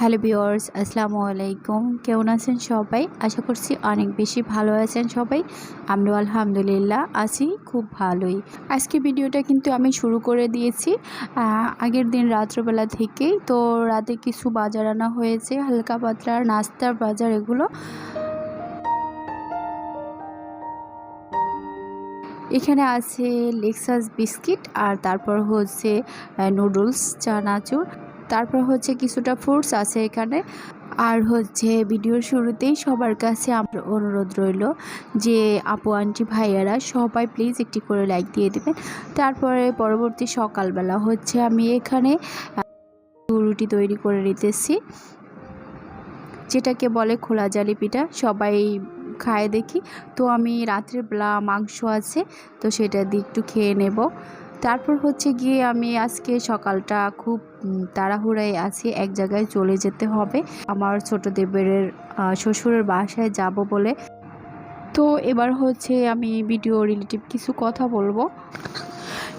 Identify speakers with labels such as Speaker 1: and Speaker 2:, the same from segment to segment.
Speaker 1: Hello viewers আসসালামু আলাইকুম। কেমন আছেন সবাই? আশা করছি অনেক বেশি ভালো আছেন সবাই। আমরা আলহামদুলিল্লাহ আছি, খুব ভালোই। আজকে ভিডিওটা কিন্তু আমি শুরু করে দিয়েছি। আগের দিন রাত্রবেলা থেকেই তো রাতে কিছু বাজার আনা হয়েছে, হালকা পাতলা নাস্তার বাজার এগুলো। এখানে আছে লেক্সাস বিস্কিট আর তারপর হচ্ছে নুডলস চানাচুর তারপর হচ্ছে কিছুটা ফ্রুটস আছে এখানে। আর হচ্ছে ভিডিওর শুরুতেই সবার কাছে আমার অনুরোধ রইল যে আপু, আন্টি, ভাইয়ারা সবাই প্লিজ একটি করে লাইক দিয়ে দেবেন। তারপরে পরবর্তী সকালবেলা হচ্ছে আমি এখানে রুটি তৈরি করে নিতেছি। যেটাকে বলে খোলা জালি পিঠা, সবাই খায় দেখি। তো আমি রাত্রেবেলা মাংস আছে, তো সেটা দিয়ে একটু খেয়ে নেব। তারপর হচ্ছে গিয়ে আমি আজকে সকালটা খুব তাড়াহুড়ায় আছি, এক জায়গায় চলে যেতে হবে। আমার ছোট দেবের শ্বশুরের বাসায় যাব বলে। তো এবার হচ্ছে আমি ভিডিও রিলেটিভ কিছু কথা বলব।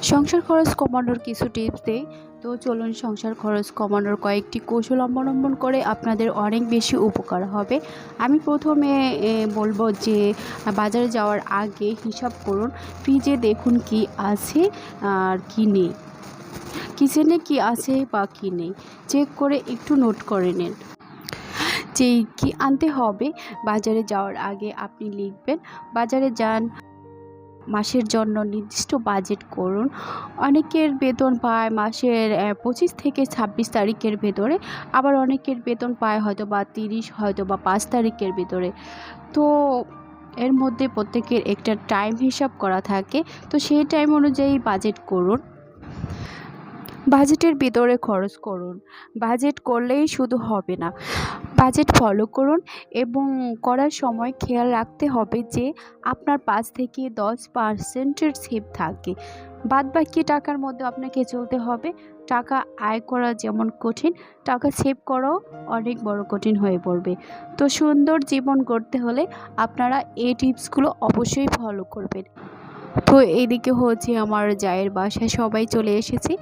Speaker 1: সংসার খরচ কমানোর কিছু টিপস দেই। তো চলুন সংসার খরচ কমানোর কয়েকটি কৌশল অবলম্বন করে আপনাদের অনেক বেশি উপকার হবে। আমি প্রথমে বলব যে বাজারে যাওয়ার আগে হিসাব করুন, ফ্রিজে দেখুন কি আছে আর কি নেই। কিচেনে কি আছে বা কি নেই, চেক করে একটু নোট করে নিন। যে কি আনতে হবে, বাজারে যাওয়ার আগে আপনি লিখবেন, বাজারে যান মাসের জন্য নির্দিষ্ট বাজেট করুন। অনেকের বেতন পায় মাসের পঁচিশ থেকে ছাব্বিশ তারিখের ভেতরে, আবার অনেকের বেতন পায় হয়তো বা তিরিশ হয়তো বা পাঁচ তারিখের ভেতরে। তো এর মধ্যে প্রত্যেকের একটা টাইম হিসাব করা থাকে। তো সেই টাইম অনুযায়ী বাজেট করুন। বাজেটের ভিতরে খরচ করুন। বাজেট করলেই শুধু হবে না। বাজেট ফলো করুন এবং করার সময় খেয়াল রাখতে হবে যে আপনার পাঁচ থেকে দশ পার্সেন্টের সেভ থাকে। বাদ বাকি টাকার মধ্যে আপনাকে চলতে হবে। টাকা আয় করা যেমন কঠিন, টাকা সেভ করাও অনেক বড় কঠিন হয়ে পড়বে। তো সুন্দর জীবন করতে হলে আপনারা এই টিপসগুলো অবশ্যই ফলো করবেন। তো এইদিকে হচ্ছে আমার জায়ের বাসায় সবাই চলে এসেছি।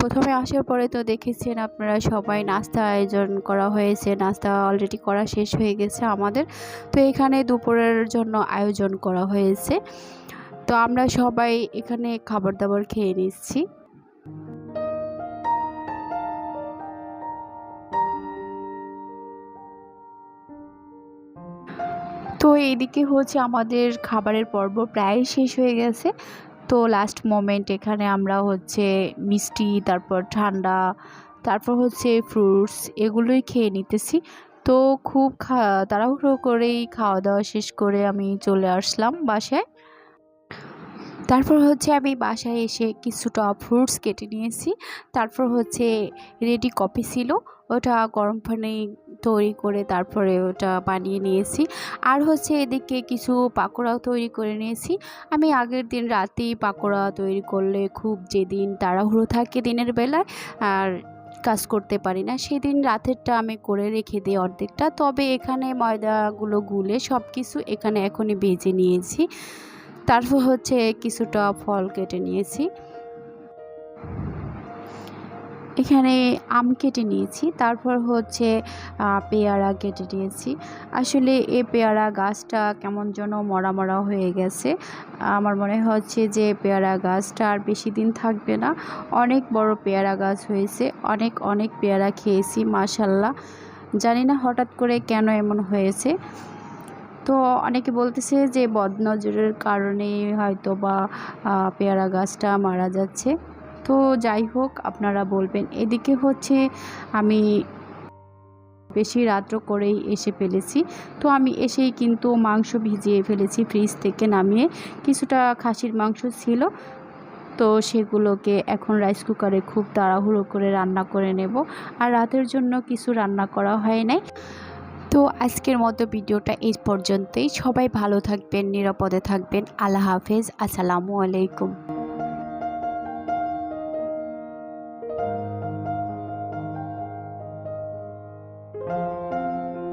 Speaker 1: প্রথমে আসার পরে তো দেখেছেন আপনারা সবাই নাস্তা আয়োজন করা হয়েছে, নাস্তা অলরেডি করা শেষ হয়ে গেছে আমাদের। তো এখানে দুপুরের জন্য আয়োজন করা হয়েছে। তো আমরা সবাই এখানে খাবার দাবার খেয়ে নিচ্ছি। এইদিকে হচ্ছে আমাদের খাবারের পর্ব প্রায় শেষ হয়ে গেছে। তো লাস্ট মোমেন্ট এখানে আমরা হচ্ছে মিষ্টি, তারপর ঠান্ডা, তারপর হচ্ছে ফ্রুটস এগুলোই খেয়ে নিতেছি। তো খুব খা, তাড়াহুড়ো করেই খাওয়া দাওয়া শেষ করে আমি চলে আসলাম বাসায়। তারপর হচ্ছে আমি বাসায় এসে কিছুটা ফ্রুটস কেটে নিয়েছি। তারপর হচ্ছে রেডি কফি ছিল। ওটা গরম পানি তৈরি করে তারপরে ওটা বানিয়ে নিয়েছি। আর হচ্ছে এদিকে কিছু পাকোড়াও তৈরি করে নিয়েছি। আমি আগের দিন রাতেই পাকোড়া তৈরি করলে খুব যেদিন তাড়াহুড়ো থাকে দিনের বেলায় আর কাজ করতে পারি না, সেদিন রাতেরটা আমি করে রেখে দিই অর্ধেকটা। তবে এখানে ময়দাগুলো গুলে সব কিছু এখানে এখনই ভেজে নিয়েছি। তারপর হচ্ছে কিছুটা ফল কেটে নিয়েছি। এখানে আম কেটে নিয়েছি, তারপর হচ্ছে পেয়ারা কেটে নিয়েছি। আসলে এ পেয়ারা গাছটা কেমন যেন মরা মরা হয়ে গেছে। আমার মনে হচ্ছে যে পেয়ারা গাছটা আর বেশি দিন থাকবে না। অনেক বড় পেয়ারা গাছ হয়েছে, অনেক অনেক পেয়ারা খেয়েছি, মাশাল্লাহ। জানি না হঠাৎ করে কেন এমন হয়েছে। তো অনেকে বলতেছে যে বদনজরের কারণে হয়তো বা পেয়ারা গাছটা মারা যাচ্ছে। তো যাই হোক, আপনারা বলবেন, এদিকে হচ্ছে আমি বেশি রাত্র করেই এসে ফেলেছি। তো আমি এসেই কিন্তু মাংস ভিজিয়ে ফেলেছি ফ্রিজ থেকে নামিয়ে। কিছুটা খাসির মাংস ছিল, তো সেগুলোকে এখন রাইস কুকারে খুব তাড়াহুড়ো করে রান্না করে নেব। আর রাতের জন্য কিছু রান্না করা হয় নাই। তো আজকের মতো ভিডিওটা এই পর্যন্তই। সবাই ভালো থাকবেন, নিরাপদে থাকবেন। আল্লাহ হাফেজ। আসসালামু আলাইকুম।